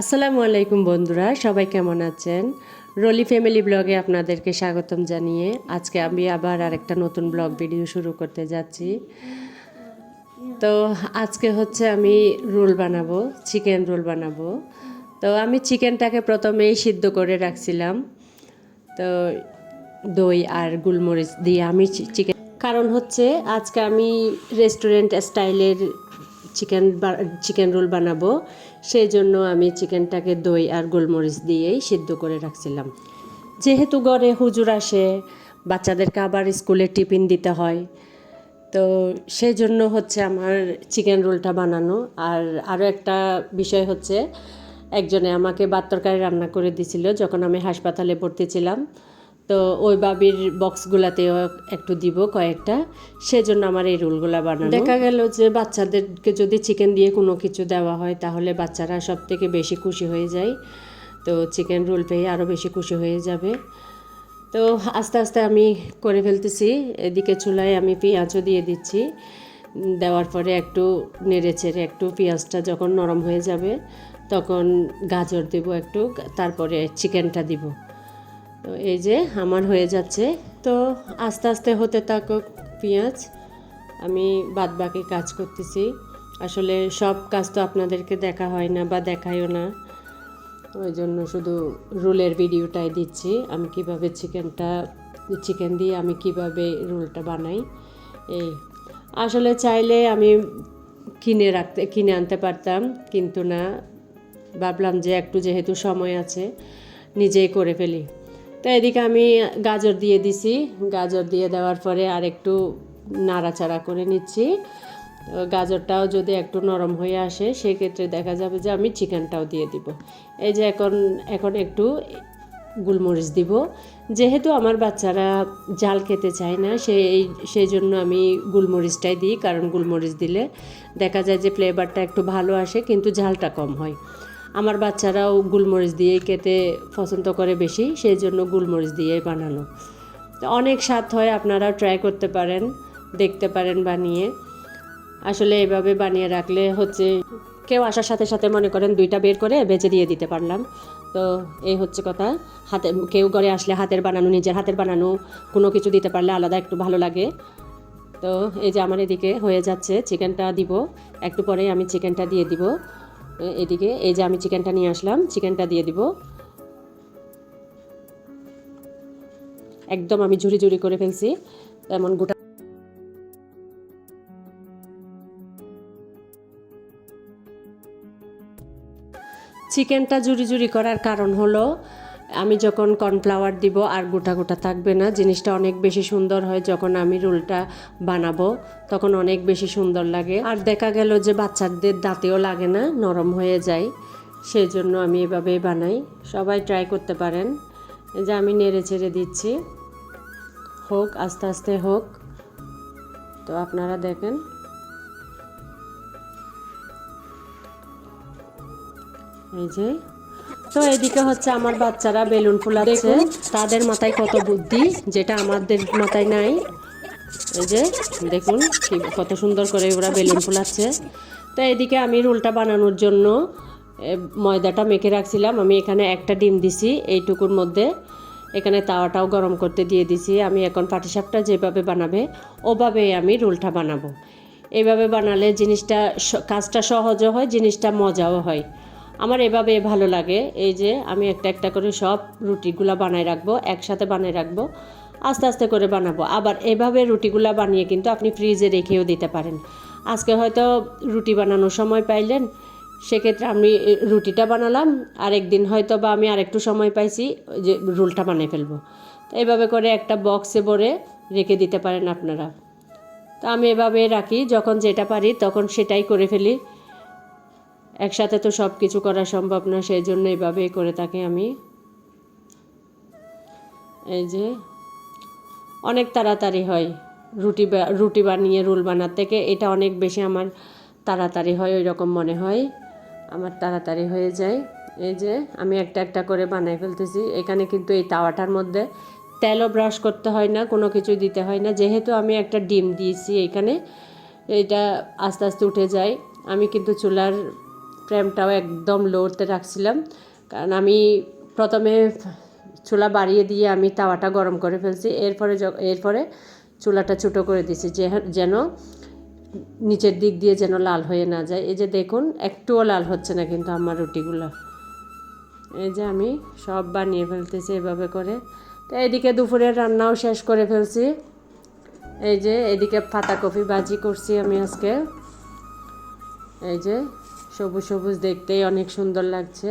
আসসালামু আলাইকুম বন্ধুরা, সবাই কেমন আছেন? রলি ফ্যামিলি ব্লগে আপনাদেরকে স্বাগতম জানিয়ে আজকে আমি আবার আরেকটা নতুন ব্লগ ভিডিও শুরু করতে যাচ্ছি। তো আজকে হচ্ছে আমি রোল বানাবো, চিকেন রোল বানাবো। তো আমি চিকেনটাকে প্রথমেই সিদ্ধ করে রাখছিলাম। তো দই আর গুলমরিচ দিয়ে আমি চিকেন কারণ হচ্ছে আজকে আমি রেস্টুরেন্ট স্টাইলের চিকেন চিকেন রোল বানাবো। সেই জন্য আমি চিকেনটাকে দই আর গোলমরিচ দিয়েই সিদ্ধ করে রাখছিলাম। যেহেতু ঘরে হুজুর আসে, বাচ্চাদেরকে আবার স্কুলে টিফিন দিতে হয়, তো সেই জন্য হচ্ছে আমার চিকেন রোলটা বানানো। আর আরও একটা বিষয় হচ্ছে, একজনে আমাকে ভাত তরকারি রান্না করে দিছিল যখন আমি হাসপাতালে ভর্তি ছিলাম। তো ওই বাবির বক্সগুলাতেও একটু দিব কয়েকটা। সেজন্য আমার এই রোলগুলা বানানো। দেখা গেল যে বাচ্চাদেরকে যদি চিকেন দিয়ে কোনো কিছু দেওয়া হয়, তাহলে বাচ্চারা সব থেকে বেশি খুশি হয়ে যায়। তো চিকেন রোল পেয়ে আরও বেশি খুশি হয়ে যাবে। তো আস্তে আস্তে আমি করে ফেলতেছি। এদিকে চুলায় আমি পেঁয়াজও দিয়ে দিচ্ছি। দেওয়ার পরে একটু নেড়ে চেড়ে একটু পেঁয়াজটা যখন নরম হয়ে যাবে, তখন গাজর দেব একটু, তারপরে চিকেনটা দিব। তো এই যে আমার হয়ে যাচ্ছে। তো আস্তে আস্তে হতে থাকুক পেঁয়াজ, আমি বাদ বাকি কাজ করতেছি। আসলে সব কাজ তো আপনাদেরকে দেখা হয় না বা দেখায়ও না। ওই জন্য শুধু রোলের ভিডিওটাই দিচ্ছি। আমি কীভাবে চিকেনটা, চিকেন দিয়ে আমি কীভাবে রোলটা বানাই। এই, আসলে চাইলে আমি কিনে রাখতে, কিনে আনতে পারতাম, কিন্তু না। ভাবলাম যে একটু যেহেতু সময় আছে, নিজেই করে ফেলি। তো এদিকে আমি গাজর দিয়ে দিছি। গাজর দিয়ে দেওয়ার পরে আর একটু নাড়াচাড়া করে নিচ্ছি। গাজরটাও যদি একটু নরম হয়ে আসে, সেক্ষেত্রে দেখা যাবে যে আমি চিকেনটাও দিয়ে দিব। এই যে এখন এখন একটু গুলমরিচ দিব। যেহেতু আমার বাচ্চারা জাল খেতে চায় না সেই সেই জন্য আমি গুলমরিচটাই দিই। কারণ গুলমরিচ দিলে দেখা যায় যে ফ্লেভারটা একটু ভালো আসে, কিন্তু ঝালটা কম হয়। আমার বাচ্চারাও গুলমরিচ দিয়েই খেতে পছন্দ করে বেশি, সেই জন্য গুলমরিচ দিয়েই বানানো। অনেক স্বাদ হয় আপনারা ট্রাই করতে পারেন, দেখতে পারেন, বানিয়ে। আসলে এভাবে বানিয়ে রাখলে হচ্ছে, কেউ আসার সাথে সাথে মনে করেন দুইটা বের করে বেঁচে দিয়ে দিতে পারলাম। তো এই হচ্ছে কথা, হাতে, কেউ ঘরে আসলে হাতের বানানো, নিজের হাতের বানানো, কোনো কিছু দিতে পারলে আলাদা একটু ভালো লাগে। তো এই যে আমার এদিকে হয়ে যাচ্ছে, চিকেনটা দিব, একটু পরেই আমি চিকেনটা দিয়ে দিব। এদিকে, এই যে আমি চিকেনটা নিয়ে আসলাম, চিকেনটা দিয়ে দিব। একদম আমি ঝুড়ি ঝুড়ি করে ফেলছি, এমন গোটা চিকেনটা জুড়ি জুড়ি করার কারণ হলো আমি যখন কর্নফ্লাওয়ার দিব আর গোটা গোটা থাকবে না, জিনিসটা অনেক বেশি সুন্দর হয় যখন আমি রোলটা বানাবো, তখন অনেক বেশি সুন্দর লাগে। আর দেখা গেল যে বাচ্চাদের দাঁতেও লাগে না, নরম হয়ে যায়, সেই জন্য আমি এভাবেই বানাই। সবাই ট্রাই করতে পারেন। যে আমি নেড়ে চেড়ে দিচ্ছি। হোক, আস্তে আস্তে হোক। তো আপনারা দেখেন। এই যে তো এদিকে হচ্ছে আমার বাচ্চারা বেলুন ফুলাচ্ছে তাদের মাথায় কত বুদ্ধি যেটা আমাদের মাথায় নাই। এই যে দেখুন কি কত সুন্দর করে ওরা বেলুন ফুলাচ্ছে তো এদিকে আমি রোলটা বানানোর জন্য ময়দাটা মেখে রাখছিলাম। আমি এখানে একটা ডিম দিছি এইটুকুর মধ্যে। এখানে তাওয়াটাও গরম করতে দিয়ে দিছি। আমি এখন পাটিসাপটা যেভাবে বানাবে ওভাবেই আমি রোলটা বানাবো। এইভাবে বানালে জিনিসটা কাজটা সহজও হয় জিনিসটা মজাও হয়। আমার এভাবে ভালো লাগে। এই যে আমি একটা একটা করে সব রুটিগুলা বানায় রাখব, একসাথে বানায় রাখব, আস্তে আস্তে করে বানাবো। আবার এভাবে রুটিগুলা বানিয়ে কিন্তু আপনি ফ্রিজে রেখেও দিতে পারেন। আজকে হয়তো রুটি বানানোর সময় পাইলেন, সেক্ষেত্রে আমি রুটিটা বানালাম, আরেকদিন হয়তো বা আমি আরেকটু সময় পাইছি যে রোলটা বানিয়ে ফেলব। তো এইভাবে করে একটা বক্সে ভরে রেখে দিতে পারেন আপনারা। তো আমি এভাবে রাখি, যখন যেটা পারি তখন সেটাই করে ফেলি। একসাথে তো সব কিছু করা সম্ভব না সেই জন্য এইভাবেই করে থাকি আমি এই যে অনেক তাড়াতাড়ি হয় রুটি রুটি বানিয়ে রোল বানার থেকে। এটা অনেক বেশি আমার তাড়াতাড়ি হয় ওই রকম মনে হয়। আমার তাড়াতাড়ি হয়ে যায়। এই যে আমি একটা একটা করে বানাই ফেলতেছি। এখানে কিন্তু এই তাওয়াটার মধ্যে তেলও ব্রাশ করতে হয় না, কোনো কিছু দিতে হয় না। যেহেতু আমি একটা ডিম দিয়েছি এখানে, এটা আস্তে আস্তে উঠে যায়। আমি কিন্তু চুলার ফ্লেমটাও একদম লোতে রাখছিলাম। কারণ আমি প্রথমে চুলা বাড়িয়ে দিয়ে আমি তাওয়াটা গরম করে ফেলছি। এরপরে এরপরে চুলাটা ছোটো করে দিছি যে যেন নিচের দিক দিয়ে যেন লাল হয়ে না যায়। এই যে দেখুন, একটুও লাল হচ্ছে না কিন্তু আমার রুটিগুলো। এই যে আমি সব বানিয়ে ফেলতেছি এভাবে করে। তো এদিকে দুপুরের রান্নাও শেষ করে ফেলছি। এই যে এদিকে পাতাকপি ভাজি করছি আমি আজকে। এই যে সবুজ সবুজ দেখতেই অনেক সুন্দর লাগছে।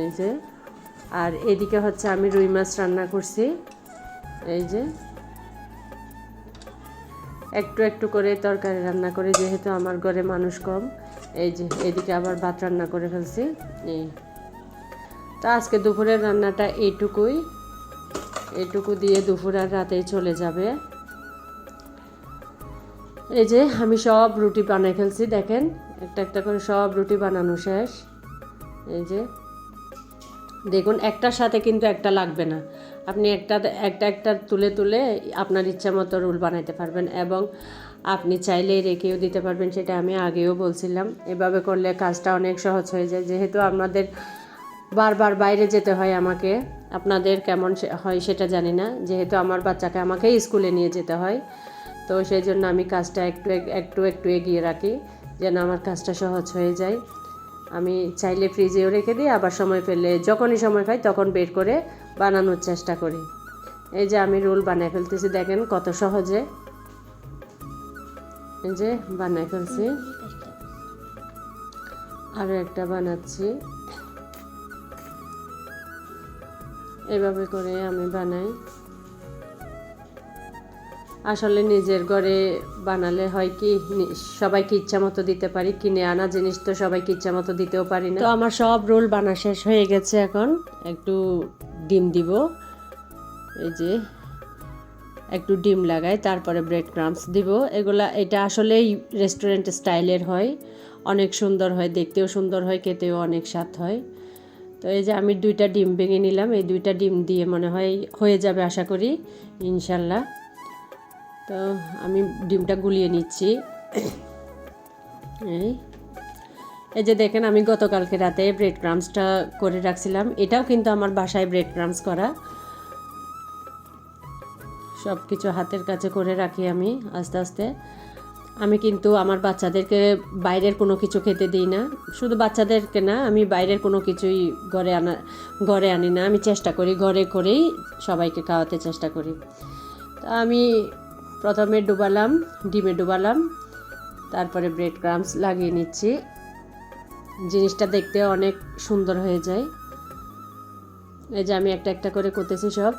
এই যে, আর এদিকে হচ্ছে আমি রুই মাছ রান্না করছি। এই যে, একটু একটু করে তরকারি রান্না করে, যেহেতু আমার ঘরে মানুষ কম। এই যে, এদিকে আবার ভাত রান্না করে ফেলছি। এই, তো আজকে দুপুরের রান্নাটা এইটুকুই। এইটুকু দিয়ে দুপুর আর রাতেই চলে যাবে। এই যে, আমি সব রুটি বানাই ফেলছি, দেখেন। একটা একটা করে সব রুটি বানানো শেষ। এই যে, দেখুন, একটার সাথে কিন্তু একটা লাগবে না। আপনি একটা একটা একটা তুলে তুলে আপনার ইচ্ছা মতো রুল বানাইতে পারবেন এবং আপনি চাইলে রেখেও দিতে পারবেন, সেটা আমি আগেও বলছিলাম। এভাবে করলে কাজটা অনেক সহজ হয়ে যায়। যেহেতু আমাদের বারবার বাইরে যেতে হয় আমাকে, আপনাদের কেমন হয় সেটা জানি না। যেহেতু আমার বাচ্চাকে আমাকেই স্কুলে নিয়ে যেতে হয় তো সেই জন্য আমি কাজটা একটু একটু একটু এগিয়ে রাখি, যেন আমার কাজটা সহজ হয়ে যায়। আমি চাইলে ফ্রিজেও রেখে দিই, আবার সময় পেলে যখনই সময় পাই তখন বের করে বানানোর চেষ্টা করি। এই যে আমি রোল বানাই ফেলতেছি, দেখেন কত সহজে। এই যে বানাই ফেলছি। আরও একটা বানাচ্ছি। এভাবে করে আমি বানাই। আসলে নিজের ঘরে বানালে হয় কি সবাইকে ইচ্ছা মতো দিতে পারি, কিনে আনা জিনিস তো সবাইকে ইচ্ছা মতো দিতেও পারি না। তো আমার সব রোল বানা শেষ হয়ে গেছে এখন। একটু ডিম দিব, এই যে একটু ডিম লাগাই, তারপরে ব্রেড ক্রাম্পস দিব। এগুলা, এটা আসলেই রেস্টুরেন্ট স্টাইলের হয়, অনেক সুন্দর হয়, দেখতেও সুন্দর হয়, খেতেও অনেক স্বাদ হয়। তো এই যে আমি দুইটা ডিম ভেঙে নিলাম, এই দুইটা ডিম দিয়ে মনে হয় হয়ে যাবে আশা করি, ইনশাল্লাহ। তো আমি ডিমটা গুলিয়ে নিচ্ছি। এই। এই যে দেখেন, আমি গতকালকে রাতে ব্রেড ক্রামসটা করে রাখছিলাম। এটাও কিন্তু আমার বাসায় ব্রেড ক্রামস করা। সব কিছু হাতের কাছে করে রাখি আমি আস্তে আস্তে। আমি কিন্তু আমার বাচ্চাদেরকে বাইরের কোনো কিছু খেতে দিই না। শুধু বাচ্চাদেরকে না, আমি বাইরের কোনো কিছুই ঘরে আনা, ঘরে আনি না। আমি চেষ্টা করি, ঘরে করেই সবাইকে খাওয়াতে চেষ্টা করি। তা আমি প্রথমে ডুবালাম, ডিমে ডুবালাম, তারপরে ব্রেড ক্রামস লাগিয়ে নিচ্ছি। জিনিসটা দেখতে অনেক সুন্দর হয়ে যায়। এই যে আমি একটা একটা করে করতেছি সব।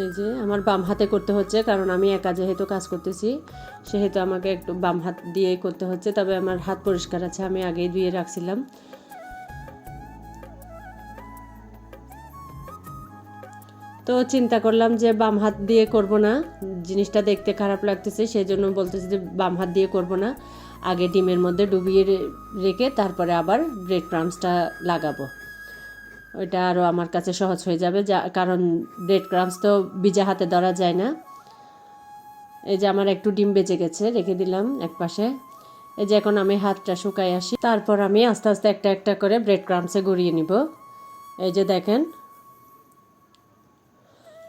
এই যে আমার বাম হাতে করতে হচ্ছে, কারণ আমি একা যেহেতু কাজ করতেছি, সেহেতু আমাকে একটু বাম হাত দিয়ে করতে হচ্ছে, তবে আমার হাত পরিষ্কার আছে, আমি আগেই ধুয়ে রাখছিলাম। তো চিন্তা করলাম যে বাম হাত দিয়ে করব না। জিনিসটা দেখতে খারাপ লাগতেছে সেই জন্য বলতেছি যে বাম হাত দিয়ে করব না। আগে ডিমের মধ্যে ডুবিয়ে রেখে তারপরে আবার ব্রেড ক্রামসটা লাগাবো। ওইটা আরও আমার কাছে সহজ হয়ে যাবে, যা কারণ ব্রেড ক্রামস তো ভিজা হাতে ধরা যায় না। এই যে আমার একটু ডিম বেঁচে গেছে, রেখে দিলাম এক পাশে। এই যে এখন আমি হাতটা শুকাই আসি, তারপর আমি আস্তে আস্তে একটা একটা করে ব্রেড ক্রামসে গড়িয়ে নিব। এই যে দেখেন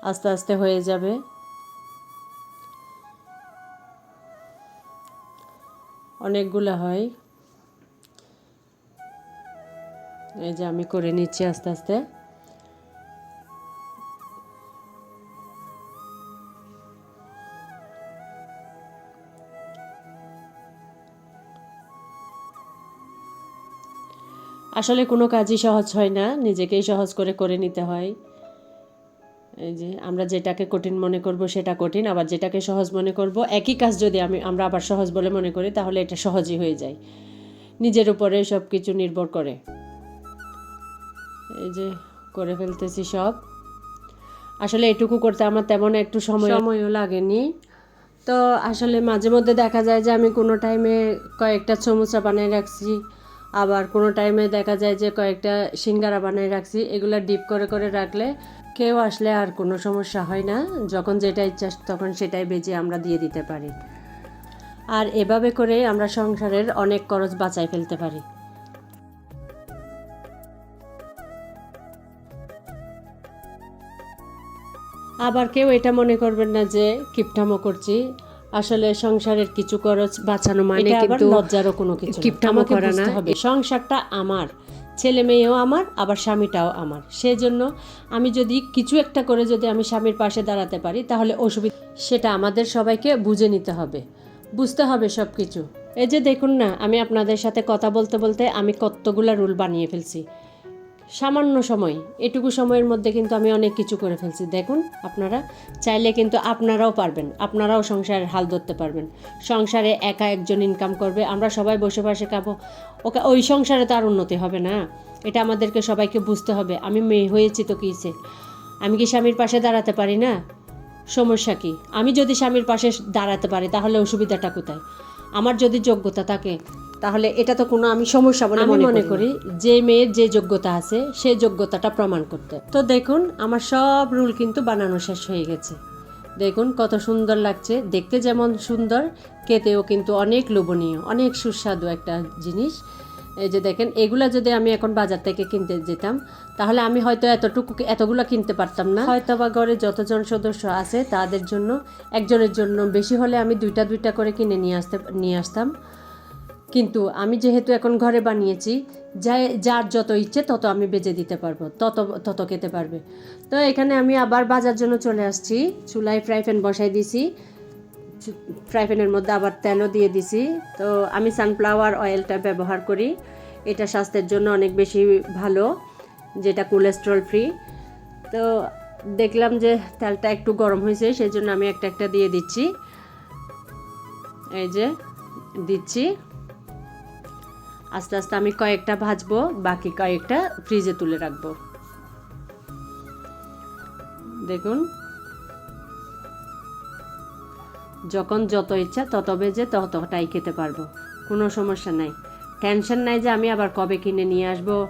আস্তে আস্তে হয়ে যাবে। অনেকগুলো হয়। এই যে আমি করে নিচ্ছি আস্তে আস্তে। আসলে কোনো কাজই সহজ হয় না, নিজেকেই সহজ করে করে নিতে হয়। এই যে আমরা যেটাকে কঠিন মনে করব সেটা কঠিন, আবার যেটাকে সহজ মনে করব, একই কাজ যদি আমি, আমরা আবার সহজ বলে মনে করি, তাহলে এটা সহজই হয়ে যায়। নিজের উপরে সব কিছু নির্ভর করে। এই যে করে ফেলতেছি সব। আসলে এটুকু করতে আমার তেমন একটু সময় সময়ও লাগেনি। তো আসলে মাঝে মধ্যে দেখা যায় যে আমি কোনো টাইমে কয়েকটা সমুচা বানিয়ে রাখছি, আবার কোনো টাইমে দেখা যায় যে কয়েকটা সিঙ্গারা বানিয়ে রাখছি, এগুলো ডিপ করে করে রাখলে কেউ আসলে আর কোনো সমস্যা হয় না। যখন যেটা ইচ্ছা তখন সেটাই বেজে আমরা দিয়ে দিতে পারি। আর এভাবে করে আমরা সংসারের অনেক খরচ বাঁচাই ফেলতে পারি। আবার কেউ এটা মনে করবেন না যে কিপটামো করছি। আসলে সংসারের কিছু খরচ বাঁচানো মানে কিন্তু লজ্জারও কোনো কিছু কিপটামো করা না। হবে। সংসারটা আমার। ছেলে মেয়েও আমার, আবার স্বামীটাও আমার। সেজন্য আমি যদি কিছু একটা করে যদি আমি স্বামীর পাশে দাঁড়াতে পারি, তাহলে অসুবিধা সেটা আমাদের সবাইকে বুঝে নিতে হবে। বুঝতে হবে সব কিছু এই যে দেখুন না, আমি আপনাদের সাথে কথা বলতে বলতে আমি কতগুলো রুল বানিয়ে ফেলছি। সামান্য সময়, এটুকু সময়ের মধ্যে কিন্তু আমি অনেক কিছু করে ফেলছি। দেখুন আপনারা, চাইলে কিন্তু আপনারাও পারবেন, আপনারাও সংসারের হাল ধরতে পারবেন। সংসারে একা একজন ইনকাম করবে, আমরা সবাই বসে বসে খাব ওকে, ওই সংসারে তো আর উন্নতি হবে না। এটা আমাদেরকে সবাইকে বুঝতে হবে। আমি মেয়ে হয়েছি তো কিছে আমি কি স্বামীর পাশে দাঁড়াতে পারি না? সমস্যা কি? আমি যদি স্বামীর পাশে দাঁড়াতে পারি, তাহলে অসুবিধাটা কোথায়? আমার যদি যোগ্যতা থাকে তাহলে এটা তো কোনো আমি সমস্যা বলে আমি মনে করি যে মেয়ের যে যোগ্যতা আছে সেই যোগ্যতাটা প্রমাণ করতে। তো দেখুন আমার সব রুল কিন্তু বানানো শেষ হয়ে গেছে। দেখুন কত সুন্দর লাগছে। দেখতে যেমন সুন্দর খেতেও কিন্তু অনেক লোভনীয় অনেক সুস্বাদু একটা জিনিস। এই যে দেখেন এগুলা যদি আমি এখন বাজার থেকে কিনতে যেতাম তাহলে আমি হয়তো এতটুকু এতগুলো কিনতে পারতাম না। হয়তো বা ঘরে যতজন সদস্য আছে তাদের জন্য একজনের জন্য বেশি হলে আমি দুইটা দুইটা করে কিনে নিয়ে আসতে নিয়ে আসতাম। কিন্তু আমি যেহেতু এখন ঘরে বানিয়েছি যা যার যত ইচ্ছে তত আমি বেজে দিতে পারব, তত তত খেতে পারবে। তো এখানে আমি আবার বাজার জন্য চলে আসছি, চুলায় ফ্রাই প্যান বসাই দিছি ফ্রাই প্যানের মধ্যে আবার তেলও দিয়ে দিছি। তো আমি সানফ্লাওয়ার অয়েলটা ব্যবহার করি, এটা স্বাস্থ্যের জন্য অনেক বেশি ভালো, যেটা কোলেস্ট্রল ফ্রি। তো দেখলাম যে তেলটা একটু গরম হয়েছে সেই জন্য আমি একটা একটা দিয়ে দিচ্ছি। এই যে দিচ্ছি। আস্তে আস্তে আমি কয়েকটা ভাজবো, বাকি কয়েকটা ফ্রিজে তুলে রাখব। দেখুন। যখন যত ইচ্ছা তত বেজে ততটাই খেতে পারব, কোনো সমস্যা নাই। টেনশন নাই যে আমি আবার কবে কিনে নিয়ে আসব,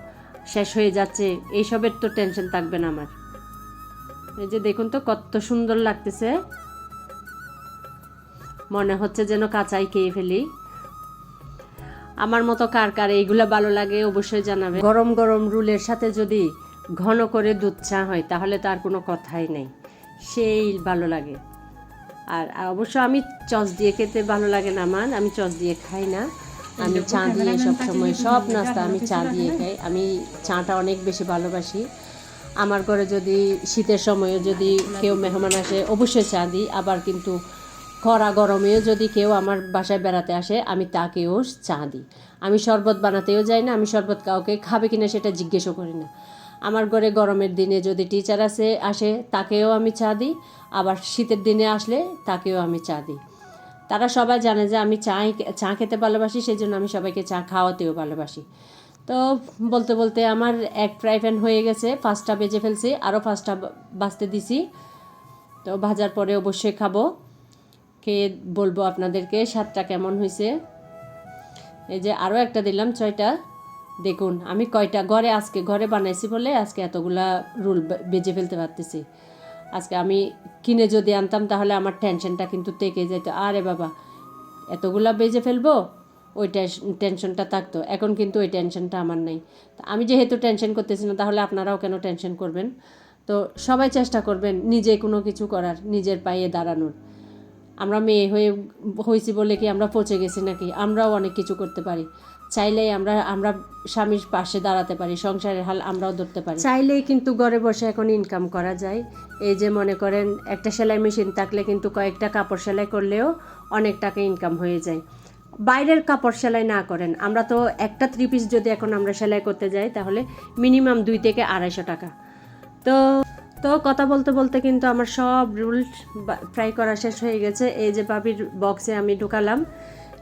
শেষ হয়ে যাচ্ছে, এইসবের তো টেনশন থাকবে না আমার। এই যে দেখুন তো কত সুন্দর লাগতেছে। মনে হচ্ছে যেন কাঁচাই খেয়ে ফেলি। আমার মতো কার কার এইগুলা ভালো লাগে অবশ্যই জানাবে গরম গরম রুলের সাথে যদি ঘন করে দুধ চা হয়, তাহলে তার কোনো কথাই নেই। সেই ভালো লাগে। আর অবশ্য আমি চস দিয়ে খেতে ভালো লাগে না আমার আমি চস দিয়ে খাই না। আমি চা দিয়ে সব সময় সব নাস্তা আমি চা দিয়ে খাই। আমি চাটা অনেক বেশি ভালোবাসি। আমার ঘরে যদি শীতের সময়ে যদি কেউ মেহমান আসে, অবশ্যই চা দিই। আবার কিন্তু খরা গরমেও যদি কেউ আমার বাসায় বেড়াতে আসে, আমি তাকেও চা দিই। আমি শরবত বানাতেও যাই না, আমি শরবত কাউকে খাবে কিনা সেটা জিজ্ঞেসও করি না। আমার ঘরে গরমের দিনে যদি টিচার আসে আসে, তাকেও আমি চা দিই। আবার শীতের দিনে আসলে তাকেও আমি চা দিই। তারা সবাই জানে যে আমি চা চা খেতে ভালোবাসি সেই জন্য আমি সবাইকে চা খাওয়াতেও ভালোবাসি। তো বলতে বলতে আমার এক ফ্রাই প্যান হয়ে গেছে, পাঁচটা বেজে ফেলছি আরও পাঁচটা বাঁচতে দিছি। তো ভাজার পরে অবশ্যই খাব। খেয়ে বলব আপনাদেরকে স্বাদটা কেমন হয়েছে। এই যে আরও একটা দিলাম ছয়টা। দেখুন, আমি কয়টা ঘরে আজকে ঘরে বানাইছি বলে আজকে এতগুলা রুল বেজে ফেলতে পারতেছি। আজকে আমি কিনে যদি আনতাম তাহলে আমার টেনশনটা কিন্তু থেকে যেত। আরে বাবা, এতগুলা বেজে ফেলব, ওই টেনশনটা থাকতো। এখন কিন্তু ওই টেনশনটা আমার নেই। আমি যেহেতু টেনশন করতেছি না, তাহলে আপনারাও কেন টেনশন করবেন? তো সবাই চেষ্টা করবেন নিজে কোনো কিছু করার, নিজের পায়ে দাঁড়ানোর। আমরা মেয়ে হয়ে হয়েছি বলে কি আমরা পচে গেছি নাকি? আমরাও অনেক কিছু করতে পারি। চাইলেই আমরা আমরা স্বামীর পাশে দাঁড়াতে পারি, সংসারের হাল আমরাও ধরতে পারি। চাইলেই কিন্তু ঘরে বসে এখন ইনকাম করা যায়। এই যে মনে করেন, একটা সেলাই মেশিন থাকলে কিন্তু কয়েকটা কাপড় সেলাই করলেও অনেক টাকা ইনকাম হয়ে যায়। বাইরের কাপড় সেলাই না করেন। আমরা তো একটা থ্রি পিস যদি এখন আমরা সেলাই করতে যাই, তাহলে মিনিমাম দুই থেকে আড়াইশো টাকা। তো তো কথা বলতে বলতে কিন্তু আমার সব রুল ফ্রাই করা শেষ হয়ে গেছে। এই যে পাপির বক্সে আমি ঢুকালাম।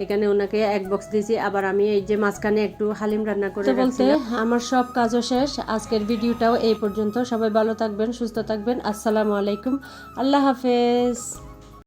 এখানে ওনাকে এক বক্স দিয়েছি। আবার আমি এই যে মাঝখানে একটু হালিম রান্না করে বলতে আমার সব কাজও শেষ। আজকের ভিডিওটাও এই পর্যন্ত। সবাই ভালো থাকবেন সুস্থ থাকবেন। আসসালামু আলাইকুম। আল্লাহ হাফেজ।